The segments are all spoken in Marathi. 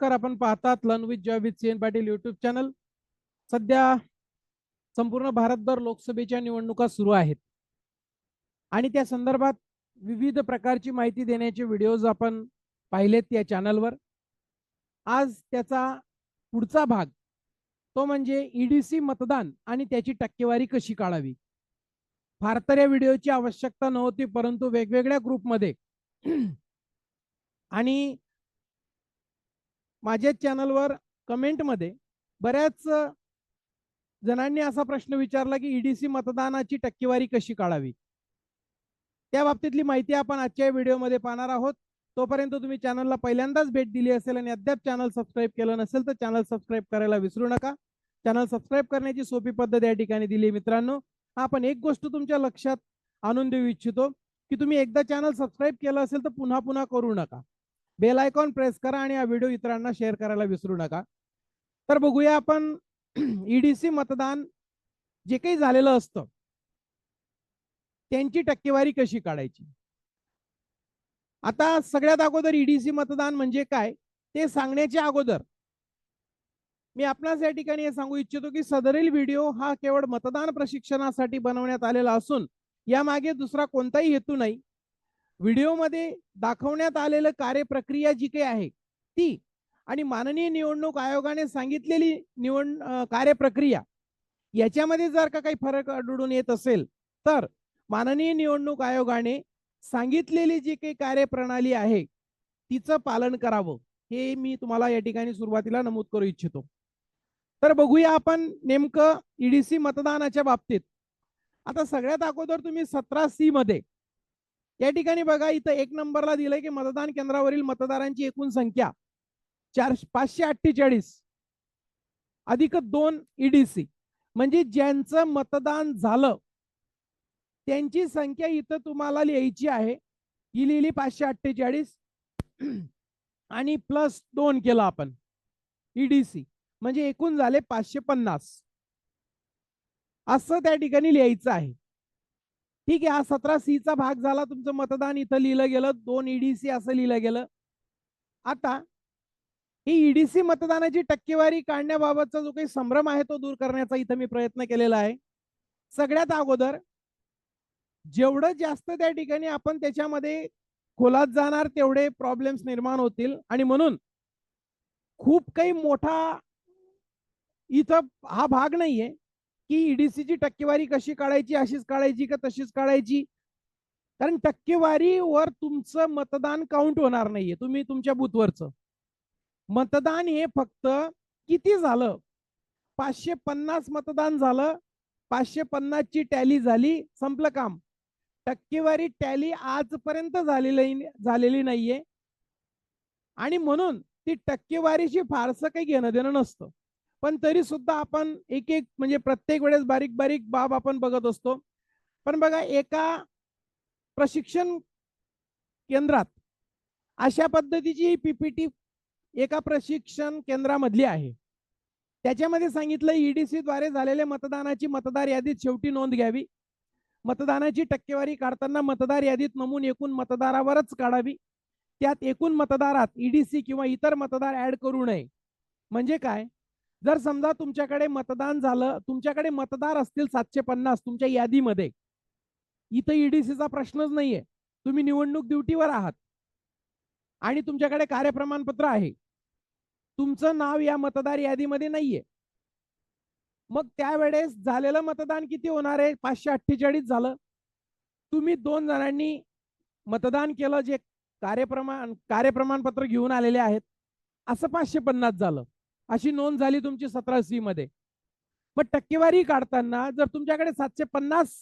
नमस्कार आपण पाहतात learn with joy with C N Patil YouTube channel सध्या संपूर्ण भारतभर लोकसभेच्या निवडणुका सुरू आहेत. आणि त्या संदर्भात विविध प्रकारची माहिती देण्याचे व्हिडिओज आपण पाहिलेत या चॅनलवर आज त्याचा पुढचा भाग तो म्हणजे ईडीसी मतदान आणि त्याची टक्केवारी कशी काढावी? फार तर या व्हिडिओची आवश्यकता नव्हती परंतु वेगवेगळ्या ग्रुपमध्ये आणि माझ्या चॅनलवर कमेंटमध्ये बऱ्याच जणांनी असा प्रश्न विचारला की ईडीसी मतदानाची टक्केवारी कशी काढावी? त्या बाबतीतली माहिती आपण आजच्या व्हिडिओमध्ये पाहणार आहोत. तोपर्यंत तुम्ही चॅनलला पहिल्यांदाच भेट दिली असेल आणि अद्याप चॅनल सबस्क्राईब केलं नसेल तर चॅनल सबस्क्राईब करायला विसरू नका. चॅनल सबस्क्राईब करण्याची सोपी पद्धत या ठिकाणी दिली मित्रांनो. आपण एक गोष्ट तुमच्या लक्षात आणून देऊ इच्छितो की तुम्ही एकदा चॅनल सबस्क्राईब केलं असेल तर पुन्हा पुन्हा करू नका. बेल आयकॉन प्रेस करा आणि हा व्हिडिओ इतरांना शेअर करायला विसरू नका. तर बघूया आपण ईडीसी मतदान जे काही झालेलं असतं त्यांची टक्केवारी कशी काढायची? आता सगळ्यात अगोदर ईडीसी मतदान म्हणजे काय? ते सांगण्याच्या अगोदर मी आपणास या ठिकाणी हे सांगू इच्छितो की सदरील व्हिडिओ हा केवळ मतदान प्रशिक्षणासाठी बनवण्यात आलेला असून यामागे दुसरा कोणताही हेतू नाही. व्हिडिओमध्ये दाखवण्यात आलेलं कार्यप्रक्रिया जी काही आहे ती आणि माननीय निवडणूक आयोगाने सांगितलेली निवड कार्यप्रक्रिया याच्यामध्ये जर का काही फरक आढळून येत असेल तर माननीय निवडणूक आयोगाने सांगितलेली जी काही कार्यप्रणाली आहे तिचं पालन करावं हे मी तुम्हाला या ठिकाणी सुरुवातीला नमूद करू इच्छितो. तर बघूया आपण नेमकं ईडीसी मतदानाच्या बाबतीत. आता सगळ्यात अगोदर तुम्ही सतरा सी मध्ये या ठिकाणी बघा इथं एक नंबरला दिलंय की मतदान केंद्रावरील मतदारांची एकूण संख्या चार पाचशे अठ्ठेचाळीस. अधिक दोन ईडीसी म्हणजे ज्यांचं मतदान झालं त्यांची संख्या इथं तुम्हाला लिहायची आहे. ही लिहिली पाचशे अठ्ठेचाळीस. आणि प्लस दोन केलं आपण. ईडीसी म्हणजे एकूण झाले पाचशे पन्नास. असं त्या ठिकाणी लिहायचं आहे. ठीक आहे हा सतरा सी चा भाग झाला तुमचं मतदान इथं लिहिलं गेलं दोन ईडीसी असं लिहिलं गेलं. आता ही ईडीसी मतदानाची टक्केवारी काढण्याबाबतचा जो काही संभ्रम आहे तो दूर करण्याचा इथं मी प्रयत्न केलेला आहे. सगळ्यात अगोदर जेवढं जास्त त्या ठिकाणी आपण त्याच्यामध्ये खोलात जाणार तेवढे प्रॉब्लेम्स निर्माण होतील. आणि म्हणून खूप काही मोठा इथं हा भाग नाहीये. की ईडीसीची टक्केवारी कशी काढायची अशीच काढायची का तशीच काढायची? कारण टक्केवारीवर तुमचं मतदान काउंट होणार नाहीये तुम्ही तुमच्या बुथवरचं मतदान हे फक्त किती झालं? पाचशे पन्नास मतदान झालं पाचशे पन्नास ची टॅली झाली संपलं काम. टक्केवारी टॅली आजपर्यंत झालेली झालेली नाहीये. आणि म्हणून ती टक्केवारीशी फारसं काही घेणं देणं नसतं. पण तरी सुद्धा आपण एक एक म्हणजे प्रत्येक वेळेस बारीक बारीक बाब आपण बघत असतो. पण बघा एका प्रशिक्षण केंद्रात अशा पद्धतीची पीपीटी एका प्रशिक्षण केंद्रामधली आहे. त्याच्यामध्ये सांगितलं ईडीसी द्वारे झालेल्या मतदानाची मतदार यादीत शेवटी नोंद घ्यावी. मतदानाची टक्केवारी काढताना मतदार यादीत नमून एकूण मतदारावरच काढावी. त्यात एकूण मतदारात ईडीसी किंवा इतर मतदार ऍड करू नये. म्हणजे काय? जर समजा तुमच्याकडे मतदान झालं तुमच्याकडे मतदार असतील सातशे पन्नास तुमच्या यादीमध्ये. इथं ईडीसीचा प्रश्नच नाहीये. तुम्ही निवडणूक ड्युटीवर आहात. आणि तुमच्याकडे कार्यप्रमाणपत्र आहे. तुमचं नाव या मतदार यादीमध्ये नाहीये. मग त्यावेळेस झालेलं मतदान किती होणार आहे? पाचशे अठ्ठेचाळीस झालं. तुम्ही दोन जणांनी मतदान केलं जे कार्यप्रमाण कार्यप्रमाणपत्र घेऊन आलेले आहेत. असं पाचशे पन्नास झालं. अशी नोंद झाली तुमची सतरा सी मध्ये. मग टक्केवारी काढताना जर तुमच्याकडे सातशे पन्नास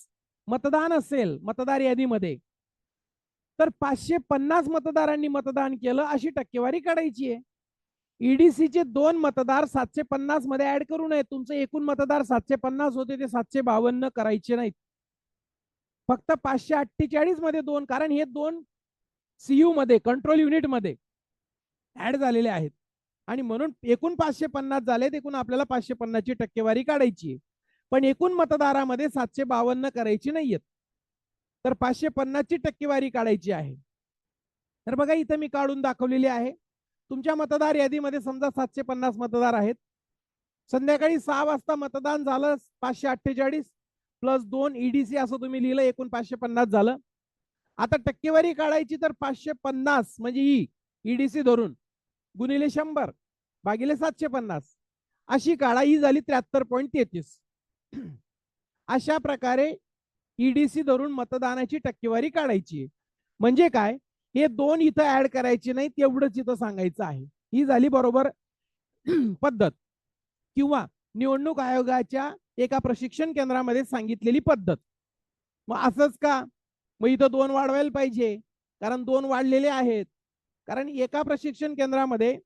मतदान असेल मतदार यादीमध्ये तर पाचशे पन्नास मतदारांनी मतदान केलं अशी टक्केवारी काढायची आहे. ईडीसीचे दोन मतदार सातशे पन्नासमध्ये ऍड करू नये तुमचे एकूण मतदार सातशे पन्नास होते ते सातशे बावन्न करायचे नाहीत. फक्त पाचशे अठ्ठेचाळीसमध्ये दोन कारण हे दोन सीयू मध्ये कंट्रोल युनिटमध्ये ऍड झालेले आहेत. आणि म्हणून एकूण पाचशे पन्नास झालेत एकूण आपल्याला पाचशे पन्नासची टक्केवारी काढायची आहे. पण एकूण मतदारामध्ये सातशे बावन्न करायची नाहीयेत. तर पाचशे पन्नासची टक्केवारी काढायची आहे. तर बघा इथं मी काढून दाखवलेली आहे. तुमच्या मतदार यादीमध्ये समजा सातशे पन्नास मतदार आहेत. संध्याकाळी सहा वाजता मतदान झालं पाचशे अठ्ठेचाळीस प्लस दोन ईडीसी असं तुम्ही लिहिलं एकूण पाचशे पन्नास झालं. आता टक्केवारी काढायची तर पाचशे पन्नास म्हणजे ही ईडीसी धरून. गुणिले शंभर भागिले सातशे पन्नास. अशी काढा ही झाली त्र्याहत्तर पॉईंट तेहतीस. अशा प्रकारे ईडीसी धरून मतदानाची टक्केवारी काढायची. म्हणजे काय? हे दोन इथं ऍड करायचे नाही तेवढंच इथं सांगायचं आहे. ही झाली बरोबर पद्धत. किंवा निवडणूक आयोगाच्या एका प्रशिक्षण केंद्रामध्ये सांगितलेली पद्धत. मग असंच का? मग इथं दोन वाढवायला पाहिजे. कारण दोन वाढलेले आहेत. कारण एका प्रशिक्षण केंद्रामध्ये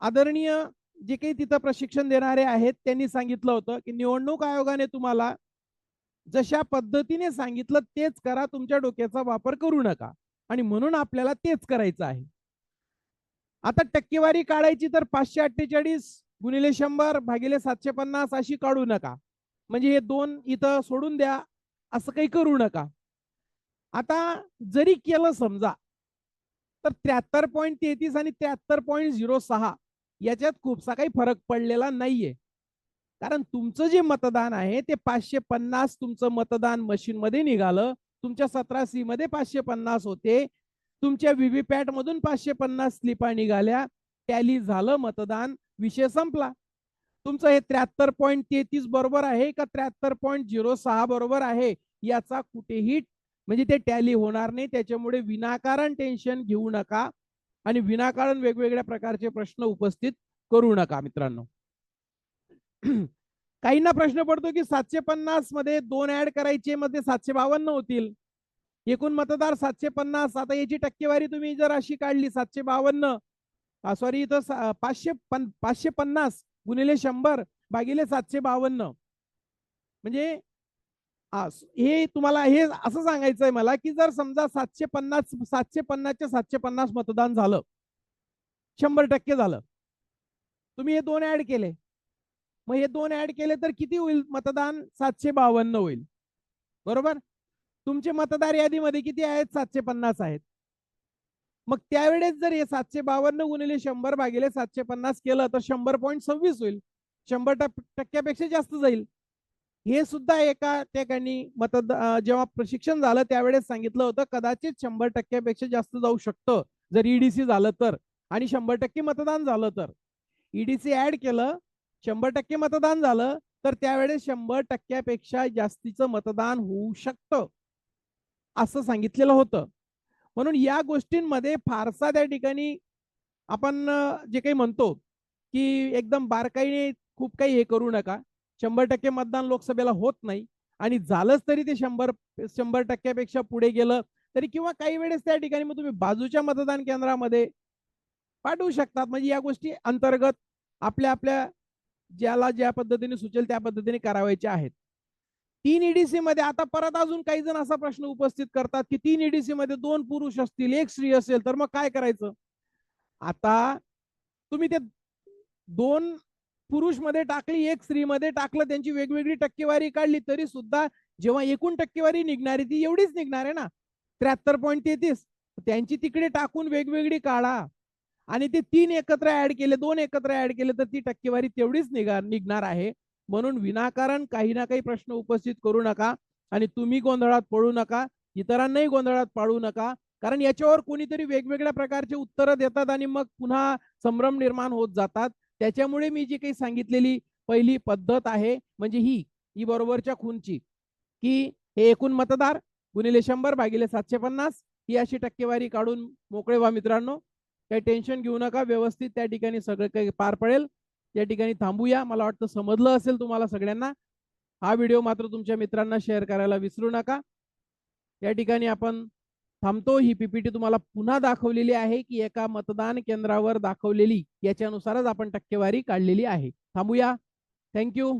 आदरणीय जे काही तिथं प्रशिक्षण देणारे आहेत त्यांनी सांगितलं होतं की निवडणूक आयोगाने तुम्हाला जशा पद्धतीने सांगितलं तेच करा तुमच्या डोक्याचा वापर करू नका. आणि म्हणून आपल्याला तेच करायचं आहे. आता टक्केवारी काढायची तर पाचशे अठ्ठेचाळीस गुणिले शंभर भागिले सातशे पन्नास अशी काढू नका. म्हणजे हे दोन इथं सोडून द्या असं काही करू नका. आता जरी केलं समजा तर त्र्याहत्तर पॉईंट तेहतीस आणि त्र्याहत्तर पॉईंट झिरो सहा याच्यात खूपसा काही फरक पडलेला नाहीये. कारण तुमचं जे मतदान आहे ते पाचशे पन्नास तुमचं मतदान मशीन मध्ये निघालं. तुमच्या सतरा सी मध्ये पाचशे पन्नास होते. तुमच्या व्हीव्हीपॅट मधून पाचशे पन्नास स्लिपा निघाल्या. टॅली झालं मतदान विषय संपला. तुमचं हे त्र्याहत्तर पॉईंट तेहतीस बरोबर आहे का त्र्याहत्तर पॉईंट झिरो सहा बरोबर आहे याचा कुठेही म्हणजे ते टॅली होणार नाही. त्याच्यामुळे विनाकारण टेन्शन घेऊ नका आणि विनाकारण वेगवेगळ्या प्रकारचे प्रश्न उपस्थित करू नका मित्रांनो. काहींना प्रश्न पडतो की सातशे पन्नासमध्ये दोन ऍड करायचे मध्ये सातशे बावन्न होतील. एकूण मतदार सातशे पन्नास आता याची टक्केवारी तुम्ही जर अशी काढली सातशे बावन्न सॉरी इथं पाचशे पन पाचशे पन्नास गुणिले शंभर भागिले सातशे बावन्न. म्हणजे हे तुम्हाला हे असं सांगायचंय मला की जर समजा सातशे पन्नास सातशे पन्नासच्या सातशे पन्नास मतदान झालं शंभर टक्के झालं. तुम्ही हे दोन ऍड केले. मग हे दोन ऍड केले तर किती होईल? मतदान सातशे बावन्न होईल. बरोबर? तुमचे मतदार यादीमध्ये किती आहेत? सातशे पन्नास आहेत. मग त्यावेळेस जर हे सातशे बावन्न गुणिले शंभर भागिले सातशे पन्नास केलं तर शंभर पॉईंट सव्वीस होईल. शंभर टक्क्यापेक्षा जास्त जाईल. हे सुद्धा एका ठिकाणी मतदान जेव्हा प्रशिक्षण झालं त्यावेळेस सांगितलं होतं कदाचित शंभर टक्क्यापेक्षा जास्त जाऊ शकतं जर ईडीसी झालं तर. आणि शंभर टक्के मतदान झालं तर. ईडीसी ऍड केलं शंभर टक्के मतदान झालं तर त्यावेळेस शंभर टक्क्यापेक्षा जास्तीचं मतदान होऊ शकतं. असं सांगितलेलं होतं. म्हणून या गोष्टींमध्ये फारसा त्या ठिकाणी आपण जे काही म्हणतो की एकदम बारकाईने खूप काही हे करू नका. शंभर टक्के मतदान लोकसभेला होत नाही. आणि झालंच तरी ते शंभर शंभर टक्क्यापेक्षा पुढे गेलं तरी किंवा काही वेळेस त्या ठिकाणी मग तुम्ही बाजूच्या मतदान केंद्रामध्ये पाठवू शकतात. म्हणजे या गोष्टी अंतर्गत आपल्या आपल्या ज्याला ज्या पद्धतीने सुचेल त्या पद्धतीने करावायच्या आहेत. तीन ईडीसी मध्ये आता परत अजून काही जण असा प्रश्न उपस्थित करतात की तीन ईडीसी मध्ये दोन पुरुष असतील एक स्त्री असेल तर मग काय करायचं? आता तुम्ही ते दोन पुरुषमध्ये टाकली एक स्त्री मध्ये टाकलं त्यांची वेगवेगळी टक्केवारी काढली तरी सुद्धा जेव्हा एकूण टक्केवारी निघणारी ती एवढीच निघणार आहे ना. त्र्याहत्तर पॉईंट तेहतीस. त्यांची तिकडे टाकून वेगवेगळी काढा. आणि ते तीन एकत्र ऍड केले दोन एकत्र ऍड केले तर ती टक्केवारी तेवढीच निघा निघणार आहे. म्हणून विनाकारण काही ना काही प्रश्न उपस्थित करू नका. आणि तुम्ही गोंधळात पडू नका. इतरांनाही गोंधळात पाडू नका. कारण याच्यावर कोणीतरी वेगवेगळ्या प्रकारचे उत्तरं देतात आणि मग पुन्हा संभ्रम निर्माण होत जातात. त्याच्यामुळे मी जी काही सांगितलेली पहिली पद्धत आहे म्हणजे ही ही बरोबरच्या खूनची की हे एकूण मतदार गुणिले शंभर भागिले सातशे पन्नास ही अशी टक्केवारी काढून मोकळे व्हा मित्रांनो. काही टेन्शन घेऊ नका व्यवस्थित त्या ठिकाणी सगळं काही पार पडेल. या ठिकाणी थांबूया. मला वाटतं समजलं असेल तुम्हाला सगळ्यांना. हा व्हिडिओ मात्र तुमच्या मित्रांना शेअर करायला विसरू नका. या ठिकाणी आपण थांबतो. ही पीपीटी तुम्हाला पुन्हा दाखवलेली आहे की एका मतदान केंद्रावर दाखवलेली याच्यानुसारच आपण टक्केवारी काढलेली आहे. थांबूया. थँक्यू